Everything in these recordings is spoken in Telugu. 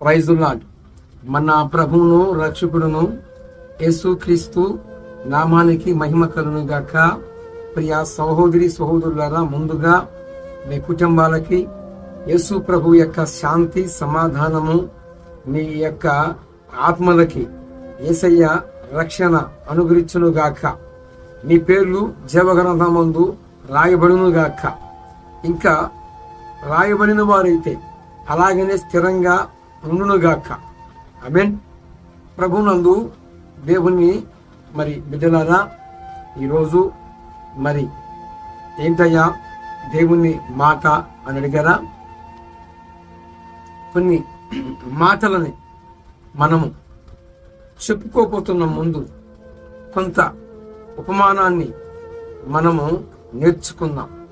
ప్రైజులాడ్ మన ప్రభువును రక్షకుడును యేసుక్రీస్తు నామానికి మహిమ కలును గాక. ప్రియ సహోదరి సహోదరులారా ముందుగా మీ కుటుంబాలకి యేసు ప్రభు యొక్క శాంతి సమాధానము మీ యొక్క ఆత్మలకి ఏసయ్య రక్షణ అనుగ్రహించును గాక. మీ పేర్లు జీవగ్రంథమందు రాయబడును గాక. ఇంకా రాయబడిన వారైతే అలాగనే స్థిరంగా ఉండునుగాక. అమెన్ ప్రభునందు దేవుని మరి బిడ్డలారా ఈరోజు మరి ఏంటయ్యా దేవుని మాట అని అడిగారా? కొన్ని మాటలని మనము చెప్పుకోపోతున్న ముందు. కొంత ఉపమానాన్ని మనము నేర్చుకుందాం.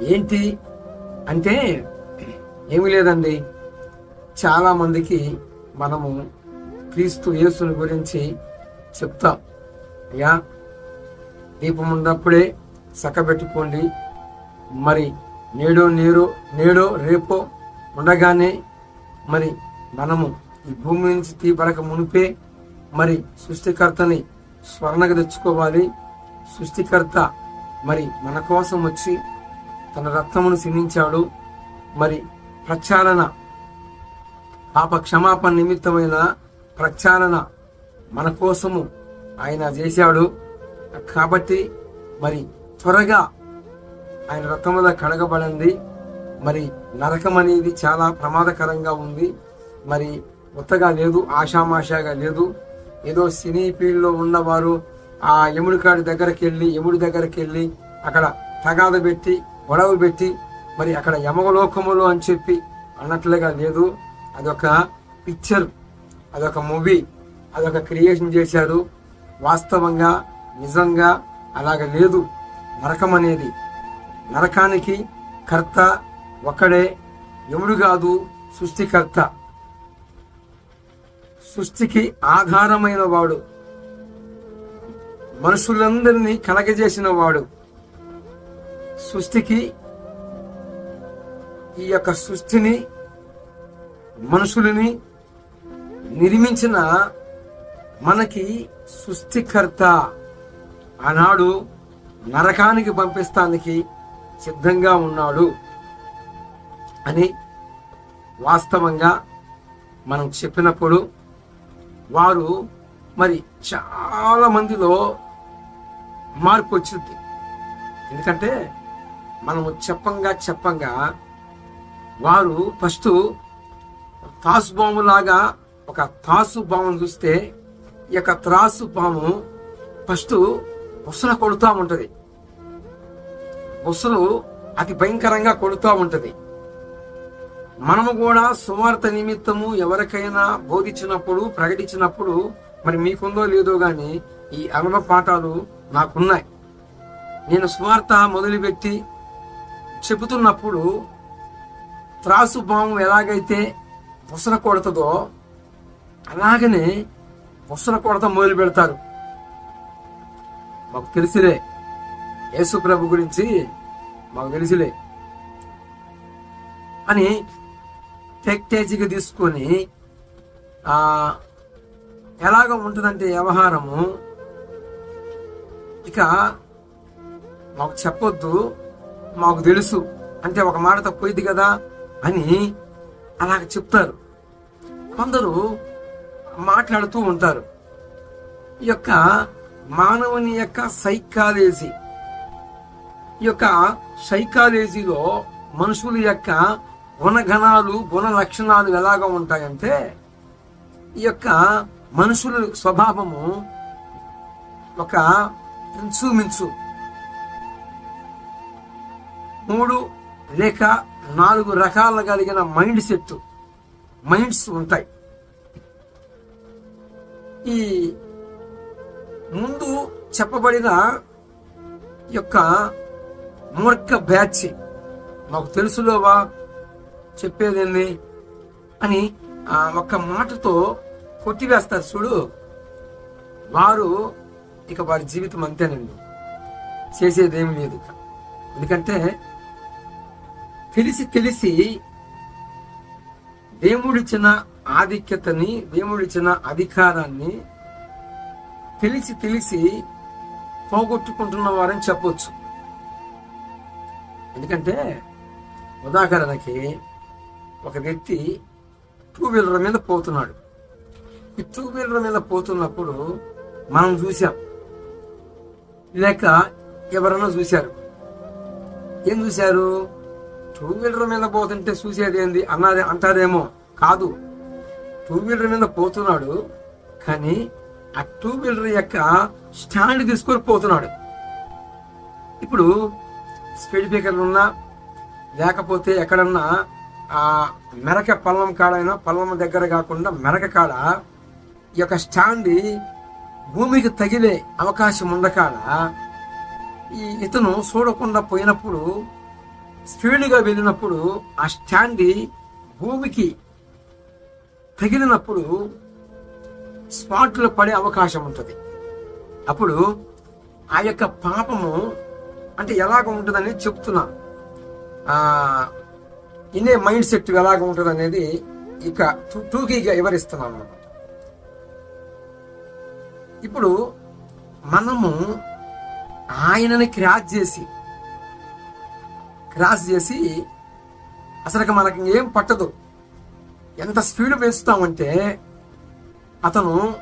ఏంటి అంటే ఏమీ లేదండి. చాలా మందికి మనము క్రీస్తు యేసుని గురించి చెప్తాం. అయ్యా దీపం ఉన్నప్పుడే చక్కబెట్టుకోండి మరి నేడో నేరో నేడో రేపో ఉండగానే మరి మనము ఈ భూమి నుంచి తీపడక మునిపే మరి సృష్టికర్తని స్వర్ణకు తెచ్చుకోవాలి. సృష్టికర్త మరి మన కోసం వచ్చి తన రక్తమును సిందించాడు మరి ప్రచారణ పాప క్షమాపణ నిమిత్తమైన ప్రక్షాళన మన కోసము ఆయన చేశాడు. కాబట్టి మరి త్వరగా ఆయన రక్తముల కడగబడింది. మరి నరకం అనేది చాలా ప్రమాదకరంగా ఉంది. మరి కొత్తగా లేదు ఆషామాషాగా లేదు. ఏదో సినీ ఫీల్డ్లో ఉన్నవారు ఆ యముడి కాడి దగ్గరికి వెళ్ళి యముడి దగ్గరికి వెళ్ళి అక్కడ తగాద పెట్టి గొడవ పెట్టి మరి అక్కడ యమగలోకములు అని చెప్పి అన్నట్లుగా లేదు. అదొక పిక్చర్ అదొక మూవీ అదొక క్రియేషన్ చేశారు. వాస్తవంగా నిజంగా అలాగ లేదు. నరకం అనేది నరకానికి కర్త ఒక్కడే ఎవడు కాదు సృష్టికర్త. సృష్టికి ఆధారమైన వాడు. మనుషులందరినీ కలగజేసిన వాడు. సృష్టికి ఈ యొక్క సృష్టిని మనుషులని నిర్మించిన మనకి సృష్టికర్త ఆనాడు నరకానికి పంపిస్తానికి సిద్ధంగా ఉన్నాడు అని వాస్తవంగా మనం చెప్పినప్పుడు వారు మరి చాలా మందిలో మార్పు వచ్చింది. ఎందుకంటే మనము చెప్పంగా చెప్పంగా వారు ఫస్ట్ తాసు బాము లాగా ఒక తాసు బామును చూస్తే ఈ యొక్క త్రాసు బాము ఫస్ట్ బుసలు కొడుతూ ఉంటది. బుసలు అతి భయంకరంగా కొడుతూ ఉంటది. మనము కూడా సువార్త నిమిత్తము ఎవరికైనా బోధించినప్పుడు ప్రకటించినప్పుడు మరి మీకుందో లేదో గాని ఈ అనుభవ పాఠాలు నాకున్నాయి. నేను సువార్త మొదలుపెట్టి చెబుతున్నప్పుడు త్రాసు బాము ఎలాగైతే పుసర కొడతదో అలాగనే పుసర కొడత మొదలు పెడతారు. మాకు తెలిసిలే. యేసు ప్రభు గురించి మాకు తెలిసిలే. అని టెక్టేజీగా తీసుకొని ఎలాగ ఉంటుందంటే వ్యవహారము ఇక మాకు చెప్పొద్దు మాకు తెలుసు అంటే ఒక మాట పోయింది కదా అని అలాగ చెప్తారు. కొందరు మాట్లాడుతూ ఉంటారు. ఈ యొక్క మానవుని యొక్క సైకాలజీ. ఈ యొక్క సైకాలజీలో మనుషుల యొక్క గుణగణాలు గుణ లక్షణాలు ఎలాగ ఉంటాయంటే ఈ యొక్క మనుషుల స్వభావము ఒక ఇంచుమించు మూడు లేక నాలుగు రకాల కలిగిన మైండ్ సెట్ మైండ్స్ ఉంటాయి. ఈ ముందు చెప్పబడిన యొక్క మూర్ఖ బ్యాచ్ మాకు తెలుసులోవా? చెప్పేదేంది? అని ఆ ఒక్క మాటతో కొట్టివేస్తారు చూడు. వారు ఇక వారి జీవితం అంతేనండి. చేసేదేమి లేదు. ఎందుకంటే తెలిసి తెలిసి దేవుడిచ్చిన ఆధిక్యతని దేవుడిచ్చిన అధికారాన్ని తెలిసి తెలిసి పోగొట్టుకుంటున్న వారని చెప్పొచ్చు. ఎందుకంటే ఉదాహరణకి ఒక వ్యక్తి టూ వీలర్ మీద పోతున్నాడు. ఈ టూ వీలర్ మీద పోతున్నప్పుడు మనం చూసాం లేక ఎవరైనా చూశారు. ఏం చూశారు? టూ వీలర్ మీద పోతుంటే చూసేది ఏంది? అన్నది అంటారేమో. కాదు. టూ వీలర్ మీద పోతున్నాడు కానీ ఆ టూ వీలర్ యొక్క స్టాండ్ తీసుకొని పోతున్నాడు. ఇప్పుడు స్పీడ్ బ్రేకర్లు ఉన్నా లేకపోతే ఎక్కడన్నా ఆ మెరక పల్లం కాడైనా పల్లం దగ్గర కాకుండా మెరక కాడ ఈ యొక్క స్టాండ్ భూమికి తగిలే అవకాశం ఉండకాడ ఈ ఇతను చూడకుండా పోయినప్పుడు స్పీడ్గా వెళ్ళినప్పుడు ఆ స్టాండ్ భూమికి తగిలినప్పుడు స్పాట్లో పడే అవకాశం ఉంటుంది. అప్పుడు ఆ యొక్క పాపము అంటే ఎలాగ ఉంటుందని చెప్తున్నా. ఆ ఇనే మైండ్ సెట్ ఎలాగ ఉంటుంది అనేది ఇక టూకీగా వివరిస్తున్నాను అన్నమాట. ఇప్పుడు మనము ఆయనని క్రాచ్ చేసి క్రాస్ చేసి అసలు మనకి ఏం పట్టదు. ఎంత స్పీడ్ వేస్తామంటే అతను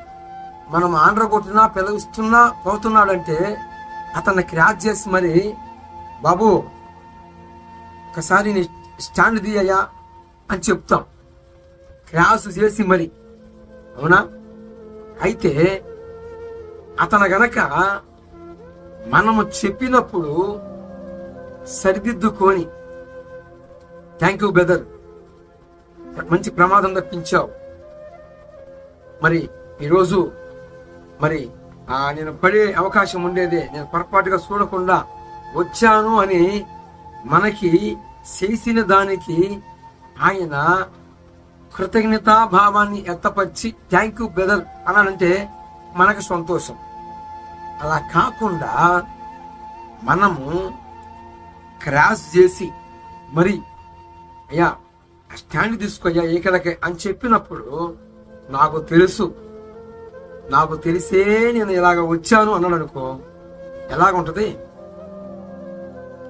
మనం ఆంధ్ర కొట్టినా పిలవిస్తున్నా పోతున్నాడంటే అతన్ని క్రాస్ చేసి మరి బాబు ఒకసారి నీ స్టాండ్ తీయ్యా అని చెప్తాం. క్రాస్ చేసి మరి అవునా? అయితే అతను గనక మనము చెప్పినప్పుడు సరిదిద్దుకొని. థ్యాంక్ యూ బ్రదర్ మంచి ప్రమాదం తప్పించావు మరి ఈరోజు మరి నేను పడే అవకాశం ఉండేదే. నేను పొరపాటుగా చూడకుండా వచ్చాను అని మనకి చేసిన దానికి ఆయన కృతజ్ఞతాభావాన్ని ఎత్తపరిచి థ్యాంక్ యూ బ్రదర్ అన్నాడంటే మనకు సంతోషం. అలా కాకుండా మనము క్రాష్ చేసి మరి అయ్యా ఆ స్టాండ్ తీసుకోయ్యా ఏకలకి అని చెప్పినప్పుడు నాకు తెలుసు నాకు తెలిసే నేను ఇలాగ వచ్చాను అన్నాడు అనుకో ఎలాగ ఉంటది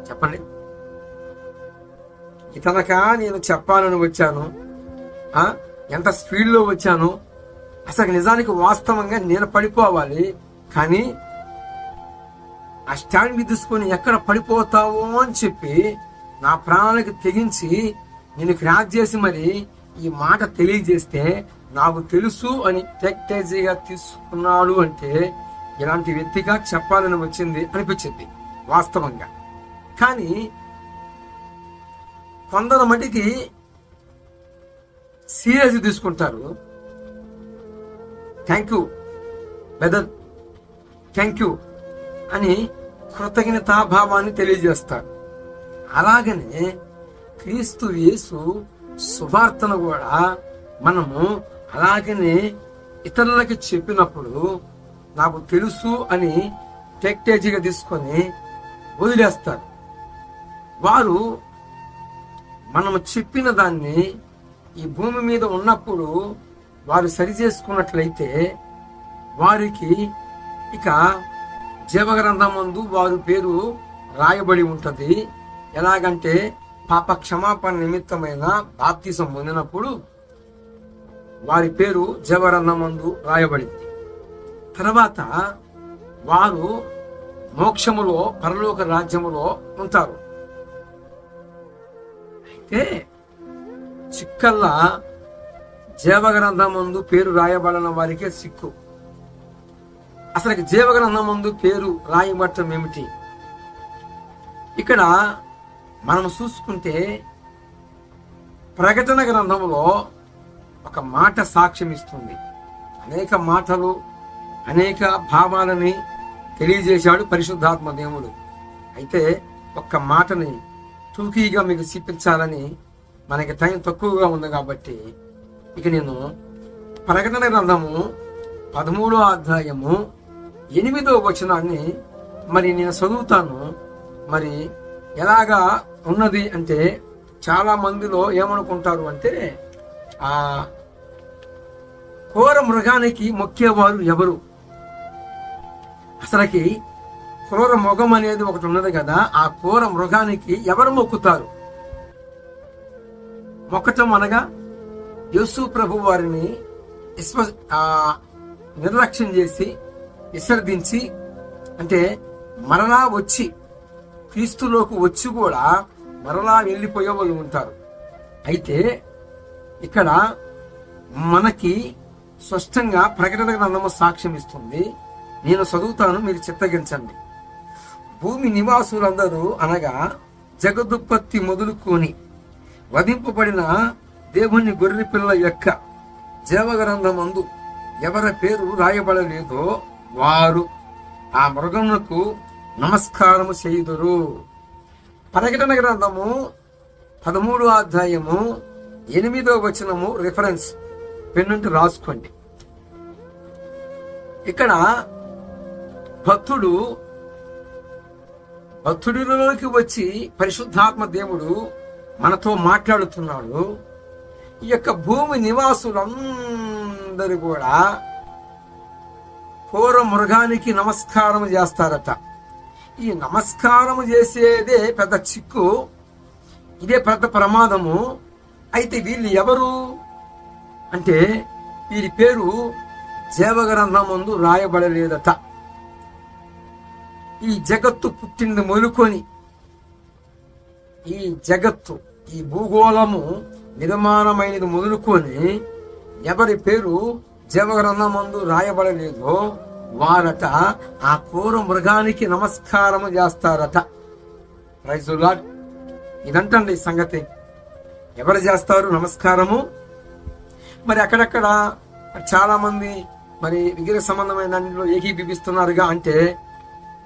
చెప్పండి. ఇతనక నేను చెప్పాలని వచ్చాను ఎంత స్పీడ్లో వచ్చాను అసలు నిజానికి వాస్తవంగా నేను పడిపోవాలి కానీ ఆ స్టాండ్ మీద తీసుకొని ఎక్కడ పడిపోతావో అని చెప్పి నా ప్రాణాలకు తెగించి నేను క్రాక్ చేసి మరి ఈ మాట తెలియజేస్తే నాకు తెలుసు అని టెక్టేజీగా తీసుకున్నాడు అంటే ఇలాంటి వ్యక్తిగా చెప్పాలని వచ్చింది అనిపించింది వాస్తవంగా. కానీ కొందరు మటుకి సీరియస్ తీసుకుంటారు. Thank you weather thank you. అని కృతజ్ఞతాభావాన్ని తెలియజేస్తారు అలాగనే క్రీస్తు యేసు సువార్తను కూడా మనము అలాగనే ఇతరులకి చెప్పినప్పుడు నాకు తెలుసు అని టెక్టేజీగా తీసుకొని వదిలేస్తారు వారు మనము చెప్పిన దాన్ని ఈ భూమి మీద ఉన్నప్పుడు వారు సరి చేసుకున్నట్లయితే వారికి ఇక జీవగ్రంథమందు వారి పేరు రాయబడి ఉంటది. ఎలాగంటే పాప క్షమాపణ నిమిత్తమైన బాప్తిసం పొందినప్పుడు వారి పేరు జీవగ్రంథమందు రాయబడింది. తర్వాత వారు మోక్షములో పరలోక రాజ్యములో ఉంటారు. అయితే చిక్కల్లా జీవగ్రంథమందు పేరు రాయబడిన వారికే సిక్కు. అసలు జీవగ్రంథం ముందు పేరు రాయబట్టం ఏమిటి? ఇక్కడ మనం చూసుకుంటే ప్రకటన గ్రంథంలో ఒక మాట సాక్ష్యం ఇస్తుంది. అనేక మాటలు అనేక భావాలని తెలియజేశాడు పరిశుద్ధాత్మ దేవుడు. అయితే ఒక్క మాటని టూకీగా మీకు చూపించాలని మనకి టైం తక్కువగా ఉంది కాబట్టి ఇక నేను ప్రకటన గ్రంథము పదమూడో అధ్యాయము ఎనిమిదో వచనాన్ని మరి నేను చదువుతాను. మరి ఎలాగా ఉన్నది అంటే చాలా మందిలో ఏమనుకుంటారు అంటే ఆ కోర మృగానికి మొక్కేవారు ఎవరు? అసలకి క్రూర మృగం అనేది ఒకటి ఉన్నది కదా ఆ క్రూర మృగానికి ఎవరు మొక్కుతారు? మొక్కటం అనగా యేసు ప్రభు వారిని విశ్వ నిర్లక్ష్యం చేసి విసర్జించి అంటే మరలా వచ్చి క్రీస్తులోకి వచ్చి కూడా మరలా వెళ్ళిపోయే వాళ్ళు ఉంటారు. అయితే ఇక్కడ మనకి స్పష్టంగా ప్రకటన గ్రంథము సాక్ష్యం ఇస్తుంది. నేను చదువుతాను మీరు చిత్తగించండి. భూమి నివాసులందరూ అనగా జగదుత్పత్తి మొదలుకొని వధింపబడిన దేవుని గొర్రె పిల్ల యొక్క జీవగ్రంథమందు ఎవరి పేరు రాయబడలేదో వారు ఆ మృగమునకు నమస్కారము చేయుదురు. ప్రకటన గ్రంథము పదమూడు అధ్యాయము ఎనిమిదో వచనము రిఫరెన్స్ పెన్నుంటి రాసుకోండి. ఇక్కడ భక్తుడు భక్తుడిలోకి వచ్చి పరిశుద్ధాత్మ దేవుడు మనతో మాట్లాడుతున్నాడు. ఈ యొక్క భూమి నివాసులందరూ కూడా పూర్వ మృగానికి నమస్కారం చేస్తారట. ఈ నమస్కారం చేసేదే పెద్ద చిక్కు ఇదే పెద్ద ప్రమాదము. అయితే వీళ్ళు ఎవరు? అంటే వీరి పేరు జీవగ్రంథం ముందు రాయబడలేదట. ఈ జగత్తు పుట్టింది మొలుకొని. ఈ జగత్తు ఈ భూగోళము నిర్మాణమైనది మొదలుకొని ఎవరి పేరు జీవగ్రంథమందు రాయబడలేదో వారట ఆ క్రూర మృగానికి నమస్కారము చేస్తారట. రైజులాడ్ ఇదంటండి ఈ సంగతి. ఎవరు చేస్తారు నమస్కారము? మరి అక్కడక్కడ చాలామంది మరి విగ్రహ సంబంధమైన దాంట్లో ఏకీభవిస్తున్నారుగా అంటే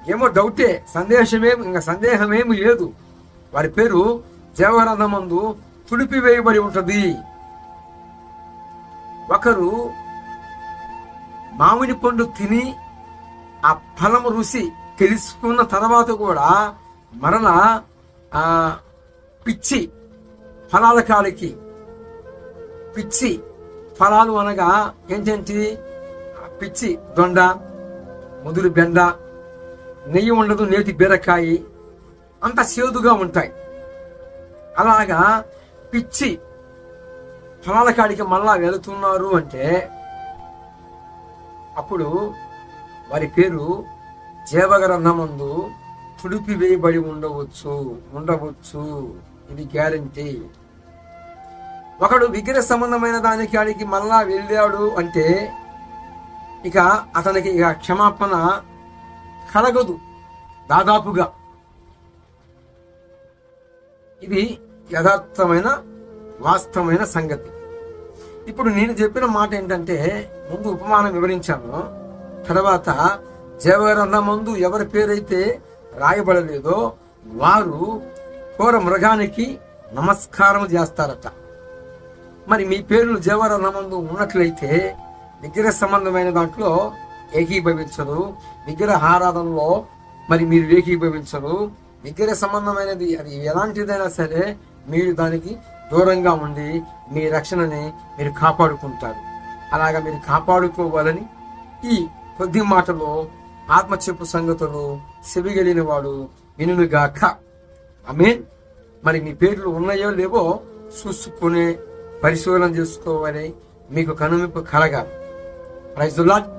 ఏమో డౌటే సందేశమే ఇంకా సందేహమేమి లేదు. వారి పేరు జీవగ్రంథమందు తుడిపి తుడిపివేయబడి ఉంటుంది. ఒకరు మామిడి పండు తిని ఆ ఫలం రుచి తెలుసుకున్న తర్వాత కూడా మరలా ఆ పిచ్చి ఫలాల కాలికి పిచ్చి ఫలాలు అనగా ఏంటంటే పిచ్చి దొండ ముదురు బెండ నెయ్యి ఉండదు నేతి బీరకాయ అంత సేదుగా ఉంటాయి. అలాగా పిచ్చి ఫలాల కాడికి మళ్ళా వెళుతున్నారు అంటే అప్పుడు వారి పేరు జీవగ్రంథమందు తుడిపి వేయబడి ఉండవచ్చు ఉండవచ్చు. ఇది గ్యారంటీ. ఒకడు విగ్రహ సంబంధమైన దానికి ఆడికి మళ్ళా వెళ్ళాడు అంటే ఇక అతనికి ఇక క్షమాపణ కలగదు దాదాపుగా. ఇది యథార్థమైన వాస్తవమైన సంగతి. ఇప్పుడు నేను చెప్పిన మాట ఏంటంటే ముందు ఉపమానం వివరించాను. తర్వాత జీవగ్రంథం ముందు ఎవరి పేరైతే రాయబడలేదో వారు కోర మృగానికి నమస్కారం చేస్తారట. మరి మీ పేర్లు జీవగ్రంథం ముందు ఉన్నట్లయితే విగ్రహ సంబంధమైన దాంట్లో ఏకీభవించరు. విగ్రహ ఆరాధనలో మరి మీరు ఏకీభవించరు. విగ్రహ సంబంధమైనది అది ఎలాంటిదైనా సరే మీరు దానికి దూరంగా ఉండి మీ రక్షణని మీరు కాపాడుకుంటారు. అలాగా మీరు కాపాడుకోవాలని ఈ కొద్ది మాటలో ఆత్మ చెప్పు సంగతులు సెవిగలిగిన వాడు వినుగాక ఆమె మరి మీ పేర్లు ఉన్నాయో లేవో చూసుకునే పరిశోధన చేసుకోవాలి. మీకు కనుమిప్పు కలగాలి. ప్రైజుల్లా